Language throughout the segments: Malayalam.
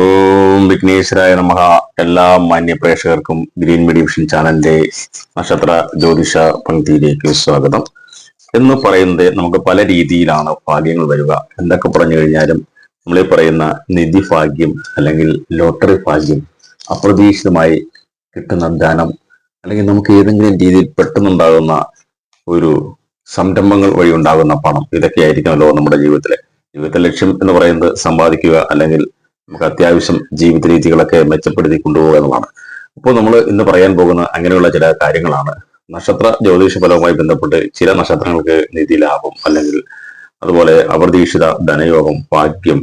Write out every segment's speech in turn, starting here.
ഓം വിഘ്നേശ്വരായ നമഃ. എല്ലാ മാന്യ പ്രേക്ഷകർക്കും ഗ്രീൻ മെഡിവിഷൻ ചാനലിന്റെ നക്ഷത്ര ജ്യോതിഷ പങ്ക്തിയിലേക്ക് സ്വാഗതം. എന്ന് പറയുന്നത് നമുക്ക് പല രീതിയിലാണ് ഭാഗ്യങ്ങൾ വരിക. എന്തൊക്കെ പറഞ്ഞു കഴിഞ്ഞാലും നമ്മളീ പറയുന്ന നിധി ഭാഗ്യം അല്ലെങ്കിൽ ലോട്ടറി ഭാഗ്യം അപ്രതീക്ഷിതമായി കിട്ടുന്ന ധനം അല്ലെങ്കിൽ നമുക്ക് ഏതെങ്കിലും രീതിയിൽ പെട്ടെന്നുണ്ടാകുന്ന ഒരു സംരംഭങ്ങൾ വഴി ഉണ്ടാകുന്ന പണം ഇതൊക്കെ ആയിരിക്കണമല്ലോ നമ്മുടെ ജീവിതത്തിലെ. ജീവിതത്തിലെ ലക്ഷ്യം എന്ന് പറയുന്നത് സമ്പാദിക്കുക അല്ലെങ്കിൽ നമുക്ക് അത്യാവശ്യം ജീവിത രീതികളൊക്കെ മെച്ചപ്പെടുത്തി കൊണ്ടുപോകുക എന്നുള്ളതാണ്. അപ്പോൾ നമ്മൾ ഇന്ന് പറയാൻ പോകുന്ന അങ്ങനെയുള്ള ചില കാര്യങ്ങളാണ്. നക്ഷത്ര ജ്യോതിഷ ഫലവുമായി ബന്ധപ്പെട്ട് ചില നക്ഷത്രങ്ങൾക്ക് നിധി ലാഭം അല്ലെങ്കിൽ അതുപോലെ അപ്രതീക്ഷിത ധനയോഗം ഭാഗ്യം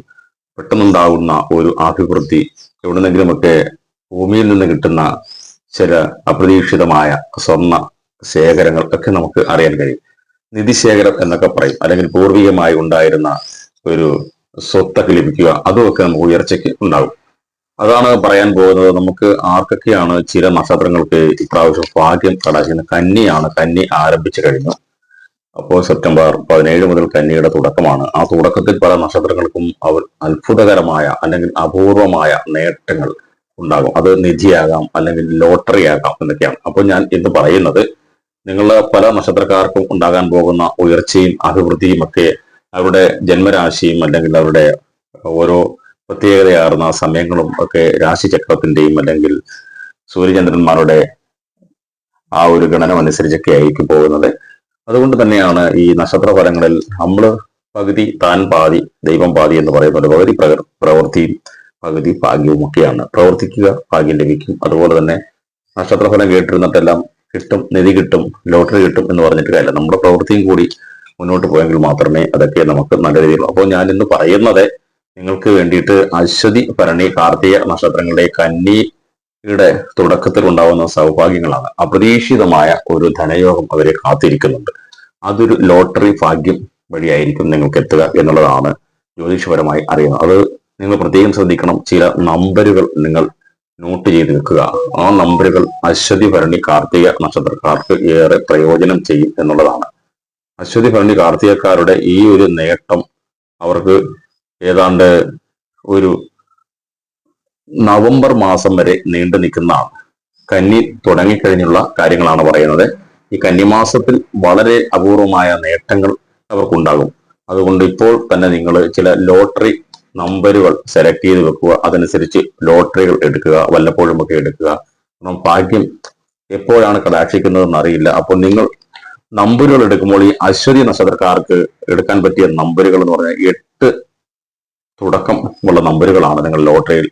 പെട്ടെന്നുണ്ടാകുന്ന ഒരു അഭിവൃദ്ധി എവിടുന്നെങ്കിലുമൊക്കെ ഭൂമിയിൽ നിന്ന് കിട്ടുന്ന ചില അപ്രതീക്ഷിതമായ സ്വർണ ശേഖരങ്ങൾ ഒക്കെ നമുക്ക് അറിയാൻ കഴിയും. നിധിശേഖരം എന്നൊക്കെ പറയും. അല്ലെങ്കിൽ പൂർവികമായി ഉണ്ടായിരുന്ന ഒരു സ്വത്തൊക്കെ ലഭിക്കുക അതുമൊക്കെ നമുക്ക് ഉയർച്ചയ്ക്ക് ഉണ്ടാകും. അതാണ് പറയാൻ പോകുന്നത്. നമുക്ക് ആർക്കൊക്കെയാണ് ചില നക്ഷത്രങ്ങൾക്ക് ഇപ്രാവശ്യം ഭാഗ്യം കടാശിക്കുന്നത് കന്നിയാണ്. കന്നി ആരംഭിച്ചു കഴിഞ്ഞു. അപ്പോൾ സെപ്റ്റംബർ പതിനേഴ് മുതൽ കന്നിയുടെ തുടക്കമാണ്. ആ തുടക്കത്തിൽ പല നക്ഷത്രങ്ങൾക്കും അവർ അത്ഭുതകരമായ അല്ലെങ്കിൽ അപൂർവമായ നേട്ടങ്ങൾ ഉണ്ടാകും. അത് നിധിയാകാം അല്ലെങ്കിൽ ലോട്ടറി ആകാം എന്നൊക്കെയാണ്. അപ്പോൾ ഞാൻ ഇന്ന് പറയുന്നത് നിങ്ങളുടെ പല നക്ഷത്രക്കാർക്കും ഉണ്ടാകാൻ പോകുന്ന ഉയർച്ചയും അഭിവൃദ്ധിയും ഒക്കെ അവരുടെ ജന്മരാശിയും അല്ലെങ്കിൽ അവരുടെ ഓരോ പ്രത്യേകതയാർന്ന സമയങ്ങളും ഒക്കെ രാശിചക്രത്തിന്റെയും അല്ലെങ്കിൽ സൂര്യചന്ദ്രന്മാരുടെ ആ ഒരു ഗണനം അനുസരിച്ചൊക്കെ ആയിരിക്കും പോകുന്നത്. അതുകൊണ്ട് തന്നെയാണ് ഈ നക്ഷത്രഫലങ്ങളിൽ നമ്മൾ പകുതി താൻ പാതി ദൈവം പാതി എന്ന് പറയുന്നത് പകുതി പ്രകൃ- പ്രവൃത്തിയും പകുതി ഭാഗ്യവും ഒക്കെയാണ്. പ്രവർത്തിക്കുക ഭാഗ്യം ലഭിക്കും. അതുപോലെ തന്നെ നക്ഷത്രഫലം കേട്ടിരുന്നിട്ടെല്ലാം കിട്ടും നിധി കിട്ടും ലോട്ടറി കിട്ടും എന്ന് പറഞ്ഞിട്ട് കാര്യമില്ല. നമ്മുടെ പ്രവൃത്തിയും കൂടി മുന്നോട്ട് പോയെങ്കിൽ മാത്രമേ അതൊക്കെ നമുക്ക് നല്ല രീതിയിൽ അപ്പോൾ ഞാൻ ഇന്ന് പറയുന്നത് നിങ്ങൾക്ക് വേണ്ടിയിട്ട് അശ്വതി ഭരണി കാർത്തിക നക്ഷത്രങ്ങളുടെ കന്നിയുടെ തുടക്കത്തിൽ ഉണ്ടാവുന്ന സൗഭാഗ്യങ്ങളാണ്. അപ്രതീക്ഷിതമായ ഒരു ധനയോഗം അവരെ കാത്തിരിക്കുന്നുണ്ട്. അതൊരു ലോട്ടറി ഭാഗ്യം വഴിയായിരിക്കും നിങ്ങൾക്ക് എത്തുക എന്നുള്ളതാണ് ജ്യോതിഷപരമായി അറിയുന്നത്. അത് നിങ്ങൾ പ്രത്യേകം ശ്രദ്ധിക്കണം. ചില നമ്പറുകൾ നിങ്ങൾ നോട്ട് ചെയ്ത് വെക്കുക. ആ നമ്പറുകൾ അശ്വതി ഭരണി കാർത്തിക നക്ഷത്രക്കാർക്ക് ഏറെ പ്രയോജനം ചെയ്യും എന്നുള്ളതാണ് അശ്വതി ഭരണി കാർത്തികക്കാരുടെ ഈ ഒരു നേട്ടം അവർക്ക് ഏതാണ്ട് ഒരു നവംബർ മാസം വരെ നീണ്ടു നിൽക്കുന്നതാണ് കന്നി തുടങ്ങിക്കഴിഞ്ഞുള്ള കാര്യങ്ങളാണ് പറയുന്നത്. ഈ കന്നിമാസത്തിൽ വളരെ അപൂർവമായ നേട്ടങ്ങൾ അവർക്കുണ്ടാകും. അതുകൊണ്ട് ഇപ്പോൾ തന്നെ നിങ്ങൾ ചില ലോട്ടറി നമ്പറുകൾ സെലക്ട് ചെയ്ത് വെക്കുക. അതനുസരിച്ച് ലോട്ടറികൾ എടുക്കുക വല്ലപ്പോഴും ഒക്കെ എടുക്കുക. കാരണം ഭാഗ്യം എപ്പോഴാണ് കടാക്ഷിക്കുന്നതെന്ന് അറിയില്ല. അപ്പോൾ നിങ്ങൾ നമ്പറുകൾ എടുക്കുമ്പോൾ ഈ അശ്വതി നക്ഷത്രക്കാർക്ക് എടുക്കാൻ പറ്റിയ നമ്പറുകൾ എന്ന് പറഞ്ഞാൽ എട്ട് തുടക്കം ഉള്ള നമ്പറുകളാണ് നിങ്ങൾ ലോട്ടറിയിൽ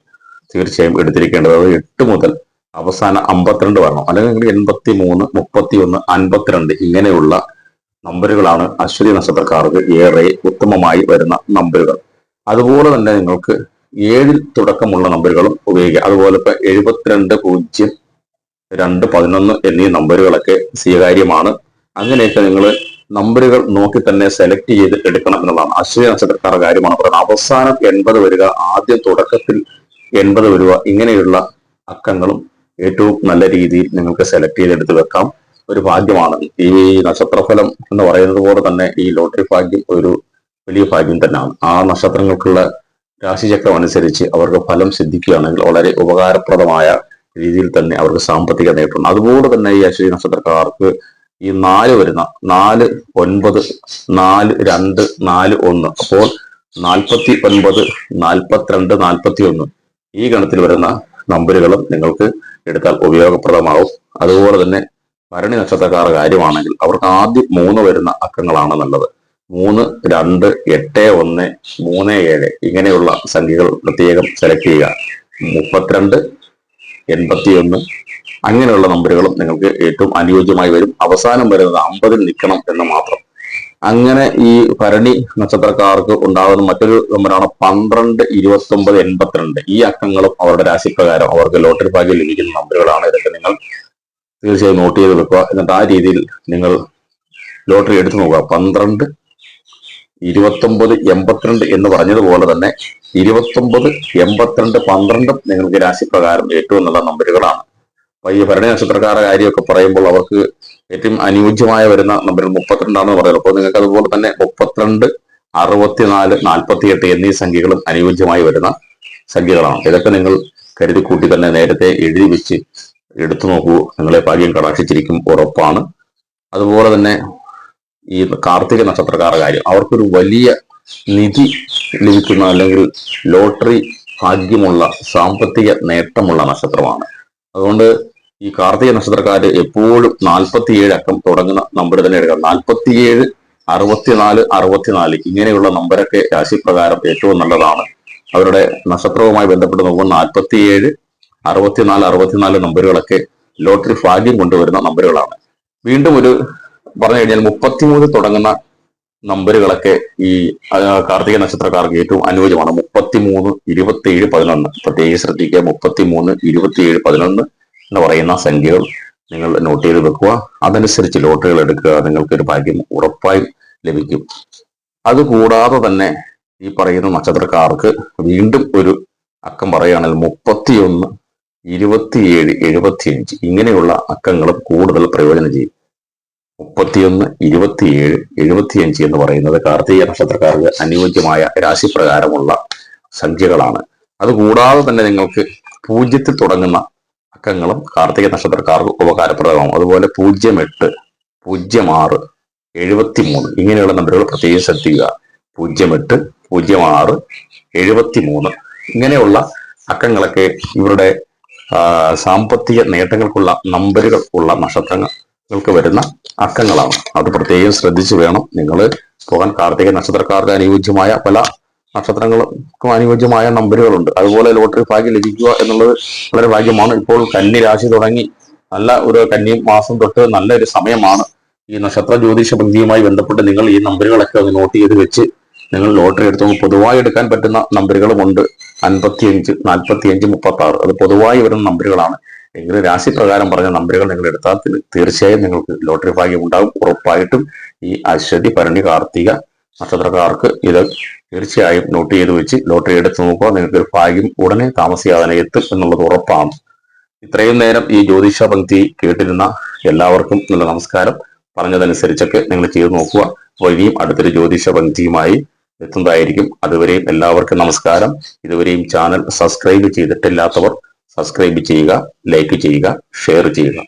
തീർച്ചയായും എടുത്തിരിക്കേണ്ടത്. അത് എട്ട് മുതൽ അവസാന അമ്പത്തിരണ്ട് വരണം. അല്ലെങ്കിൽ എൺപത്തി മൂന്ന് മുപ്പത്തി ഒന്ന് അൻപത്തിരണ്ട് ഇങ്ങനെയുള്ള നമ്പറുകളാണ് അശ്വതി നക്ഷത്രക്കാർക്ക് ഏറെ ഉത്തമമായി വരുന്ന നമ്പറുകൾ അതുപോലെ തന്നെ നിങ്ങൾക്ക് ഏഴിൽ തുടക്കമുള്ള നമ്പറുകളും ഉപയോഗിക്കാം. അതുപോലെ ഇപ്പൊ എഴുപത്തിരണ്ട് പൂജ്യം രണ്ട് പതിനൊന്ന് എന്നീ നമ്പറുകളൊക്കെ സ്വീകാര്യമാണ്. അങ്ങനെയൊക്കെ നിങ്ങൾ നമ്പറുകൾ നോക്കി തന്നെ സെലക്ട് ചെയ്ത് എടുക്കണം എന്നുള്ളതാണ്. അശ്വതി നക്ഷത്രക്കാരുടെ കാര്യമാണ് പറയുന്നത്. അവസാനം എൺപത് വരിക ആദ്യം തുടക്കത്തിൽ എൺപത് വരിക ഇങ്ങനെയുള്ള അക്കങ്ങളും ഏറ്റവും നല്ല രീതിയിൽ നിങ്ങൾക്ക് സെലക്ട് ചെയ്തെടുത്ത് വെക്കാം. ഒരു ഭാഗ്യമാണ്. ഈ നക്ഷത്രഫലം എന്ന് പറയുന്നത് പോലെ തന്നെ ഈ ലോട്ടറി ഭാഗ്യം ഒരു വലിയ ഭാഗ്യം തന്നെയാണ്. ആ നക്ഷത്രങ്ങൾക്കുള്ള രാശിചക്രം അനുസരിച്ച് അവർക്ക് ഫലം സിദ്ധിക്കുകയാണെങ്കിൽ വളരെ ഉപകാരപ്രദമായ രീതിയിൽ തന്നെ അവർക്ക് സാമ്പത്തിക നേട്ടം അതുപോലെ തന്നെ ഈ അശ്വതി നക്ഷത്രക്കാർക്ക് ഈ നാല് വരുന്ന നാല് ഒൻപത് നാല് രണ്ട് നാല് ഒന്ന്. അപ്പോൾ നാൽപ്പത്തി ഒൻപത് നാൽപ്പത്തിരണ്ട് നാൽപ്പത്തി ഒന്ന് ഈ ഗണത്തിൽ വരുന്ന നമ്പറുകളും നിങ്ങൾക്ക് എടുത്താൽ ഉപയോഗപ്രദമാവും. അതുപോലെ തന്നെ ഭരണി നക്ഷത്രക്കാരുടെ കാര്യമാണെങ്കിൽ അവർക്ക് ആദ്യം മൂന്ന് വരുന്ന അക്കങ്ങളാണ് നല്ലത്. മൂന്ന് രണ്ട് എട്ട് ഒന്ന് മൂന്ന് ഏഴ് ഇങ്ങനെയുള്ള സംഖ്യകൾ പ്രത്യേകം സെലക്ട് ചെയ്യുക. മുപ്പത്തിരണ്ട് എൺപത്തിയൊന്ന് അങ്ങനെയുള്ള നമ്പറുകളും നിങ്ങൾക്ക് ഏറ്റവും അനുയോജ്യമായി വരും. അവസാനം വരുന്നത് അമ്പതിൽ നിൽക്കണം എന്ന് മാത്രം. അങ്ങനെ ഈ ഭരണി നക്ഷത്രക്കാർക്ക് ഉണ്ടാകുന്ന മറ്റൊരു നമ്പറാണ് പന്ത്രണ്ട് ഇരുപത്തി ഒമ്പത് എൺപത്തിരണ്ട്. ഈ അക്കങ്ങളും അവരുടെ രാശിപ്രകാരം അവർക്ക് ലോട്ടറി ഭാഗ്യം ലഭിക്കുന്ന നമ്പറുകളാണ്. ഇതൊക്കെ നിങ്ങൾ തീർച്ചയായും നോട്ട് ചെയ്ത് വെക്കുക. എന്നിട്ട് ആ രീതിയിൽ നിങ്ങൾ ലോട്ടറി എടുത്തു നോക്കുക. പന്ത്രണ്ട് ഇരുപത്തൊമ്പത് എൺപത്തിരണ്ട് എന്ന് പറഞ്ഞതുപോലെ തന്നെ ഇരുപത്തൊമ്പത് എൺപത്തിരണ്ട് പന്ത്രണ്ടും നിങ്ങൾക്ക് രാശിപ്രകാരം ഏറ്റവും നല്ല നമ്പറുകളാണ്. ഈ ഭരണ നക്ഷത്രക്കാരുടെ കാര്യമൊക്കെ പറയുമ്പോൾ അവർക്ക് ഏറ്റവും അനുയോജ്യമായ വരുന്ന നമ്പർ മുപ്പത്തിരണ്ടാണെന്ന് പറയുന്നത് അപ്പോൾ നിങ്ങൾക്ക് അതുപോലെ തന്നെ മുപ്പത്തിരണ്ട് അറുപത്തിനാല് നാൽപ്പത്തിയെട്ട് എന്നീ സംഖ്യകളും അനുയോജ്യമായി വരുന്ന സംഖ്യകളാണ്. ഇതൊക്കെ നിങ്ങൾ കരുതി കൂട്ടി തന്നെ നേരത്തെ എഴുതി വെച്ച് എടുത്തു നോക്കൂ. നിങ്ങളെ ഭാഗ്യം കടാക്ഷിച്ചിരിക്കും ഉറപ്പാണ്. അതുപോലെ തന്നെ ഈ കാർത്തിക നക്ഷത്രക്കാരുടെ കാര്യം. അവർക്കൊരു വലിയ നിധി ലഭിക്കുന്ന അല്ലെങ്കിൽ ലോട്ടറി ഭാഗ്യമുള്ള സാമ്പത്തിക നേട്ടമുള്ള നക്ഷത്രമാണ്. അതുകൊണ്ട് ഈ കാർത്തിക നക്ഷത്രക്കാർ എപ്പോഴും നാൽപ്പത്തിയേഴ് അക്കം തുടങ്ങുന്ന നമ്പർ തന്നെ എടുക്കാം നാൽപ്പത്തിയേഴ് അറുപത്തിനാല് അറുപത്തിനാല് ഇങ്ങനെയുള്ള നമ്പരൊക്കെ രാശിപ്രകാരം ഏറ്റവും നല്ലതാണ്. അവരുടെ നക്ഷത്രവുമായി ബന്ധപ്പെട്ട് നോക്കുമ്പോൾ നാൽപ്പത്തിയേഴ് അറുപത്തിനാല് അറുപത്തിനാല് നമ്പറുകളൊക്കെ ലോട്ടറി ഭാഗ്യം കൊണ്ടുവരുന്ന നമ്പറുകളാണ്. വീണ്ടും ഒരു പറഞ്ഞു കഴിഞ്ഞാൽ മുപ്പത്തിമൂന്ന് തുടങ്ങുന്ന നമ്പറുകളൊക്കെ ഈ കാർത്തിക നക്ഷത്രക്കാർക്ക് ഏറ്റവും അനുയോജ്യമാണ്. മുപ്പത്തിമൂന്ന് ഇരുപത്തിയേഴ് പതിനൊന്ന്. പ്രത്യേകിച്ച് ശ്രദ്ധിക്കുക മുപ്പത്തിമൂന്ന് ഇരുപത്തിയേഴ് പതിനൊന്ന്. എന്ന് പറയുന്ന സംഖ്യകൾ നിങ്ങൾ നോട്ട് ചെയ്ത് വെക്കുക. അതനുസരിച്ച് ലോട്ടറികൾ എടുക്കുക. നിങ്ങൾക്ക് ഒരു ഭാഗ്യം ഉറപ്പായും ലഭിക്കും. അതുകൂടാതെ തന്നെ ഈ പറയുന്ന നക്ഷത്രക്കാർക്ക് വീണ്ടും ഒരു അക്കം പറയുകയാണെങ്കിൽ മുപ്പത്തിയൊന്ന് ഇരുപത്തിയേഴ് എഴുപത്തിയഞ്ച് ഇങ്ങനെയുള്ള അക്കങ്ങളും കൂടുതൽ പ്രയോജനം ചെയ്യും. മുപ്പത്തിയൊന്ന് ഇരുപത്തിയേഴ് എഴുപത്തിയഞ്ച് എന്ന് പറയുന്നത് കാർത്തിക നക്ഷത്രക്കാർക്ക് അനുയോജ്യമായ രാശിപ്രകാരമുള്ള സംഖ്യകളാണ്. അതുകൂടാതെ തന്നെ നിങ്ങൾക്ക് പൂജ്യത്തിൽ തുടങ്ങുന്ന അക്കങ്ങളും കാർത്തിക നക്ഷത്രക്കാർക്ക് ഉപകാരപ്രദമാകും അതുപോലെ പൂജ്യം എട്ട് പൂജ്യം ആറ് എഴുപത്തി മൂന്ന് ഇങ്ങനെയുള്ള നമ്പറുകൾ പ്രത്യേകം ശ്രദ്ധിക്കുക. പൂജ്യം എട്ട് പൂജ്യം ആറ് എഴുപത്തി മൂന്ന് ഇങ്ങനെയുള്ള അക്കങ്ങളൊക്കെ ഇവരുടെ സാമ്പത്തിക നേട്ടങ്ങൾക്കുള്ള നമ്പറുകൾ ഉള്ള നക്ഷത്രങ്ങൾക്ക് വരുന്ന അക്കങ്ങളാണ്. അത് പ്രത്യേകം ശ്രദ്ധിച്ചു വേണം നിങ്ങൾ പോകാൻ. കാർത്തിക നക്ഷത്രക്കാർക്ക് അനുയോജ്യമായ പല നക്ഷത്രങ്ങൾക്കും അനുയോജ്യമായ നമ്പറുകളുണ്ട് അതുപോലെ ലോട്ടറി ഭാഗ്യം ലഭിക്കുക എന്നുള്ളത് വളരെ ഭാഗ്യമാണ്. ഇപ്പോൾ കന്നി രാശി തുടങ്ങി നല്ല ഒരു കന്നി മാസം തൊട്ട് നല്ലൊരു സമയമാണ്. ഈ നക്ഷത്ര ജ്യോതിഷ പങ്ക്തിയുമായി ബന്ധപ്പെട്ട് നിങ്ങൾ ഈ നമ്പറുകളൊക്കെ ഒന്ന് നോട്ട് ചെയ്ത് വെച്ച് നിങ്ങൾ ലോട്ടറി എടുത്തു പൊതുവായി എടുക്കാൻ പറ്റുന്ന നമ്പറുകളുമുണ്ട് അൻപത്തിയഞ്ച് നാൽപ്പത്തിയഞ്ച് മുപ്പത്തി ആറ് അത് പൊതുവായി വരുന്ന നമ്പറുകളാണ് എങ്കിലും രാശി പ്രകാരം പറഞ്ഞ നമ്പറുകൾ നിങ്ങൾ എടുത്താൽ തീർച്ചയായും നിങ്ങൾക്ക് ലോട്ടറി ഭാഗ്യം ഉണ്ടാകും. ഉറപ്പായിട്ടും ഈ അശ്വതി ഭരണി കാർത്തിക നക്ഷത്രക്കാർക്ക് ഇത് തീർച്ചയായും നോട്ട് ചെയ്ത് വെച്ച് ലോട്ടറി എടുത്ത് നോക്കുക. നിങ്ങൾക്ക് ഒരു ഭാഗ്യം ഉടനെ താമസിയാതെ തന്നെ എത്തും എന്നുള്ളത് ഉറപ്പാണ്. ഇത്രയും നേരം ഈ ജ്യോതിഷ പങ്ക്തി കേട്ടിരുന്ന എല്ലാവർക്കും നല്ല നമസ്കാരം. പറഞ്ഞതനുസരിച്ചൊക്കെ നിങ്ങൾ ചെയ്തു നോക്കുക. ഇനിയും അടുത്തൊരു ജ്യോതിഷ പങ്ക്തിയുമായി എത്തുന്നതായിരിക്കും. അതുവരെയും എല്ലാവർക്കും നമസ്കാരം. ഇതുവരെയും ചാനൽ സബ്സ്ക്രൈബ് ചെയ്തിട്ടില്ലാത്തവർ സബ്സ്ക്രൈബ് ചെയ്യുക ലൈക്ക് ചെയ്യുക ഷെയർ ചെയ്യുക.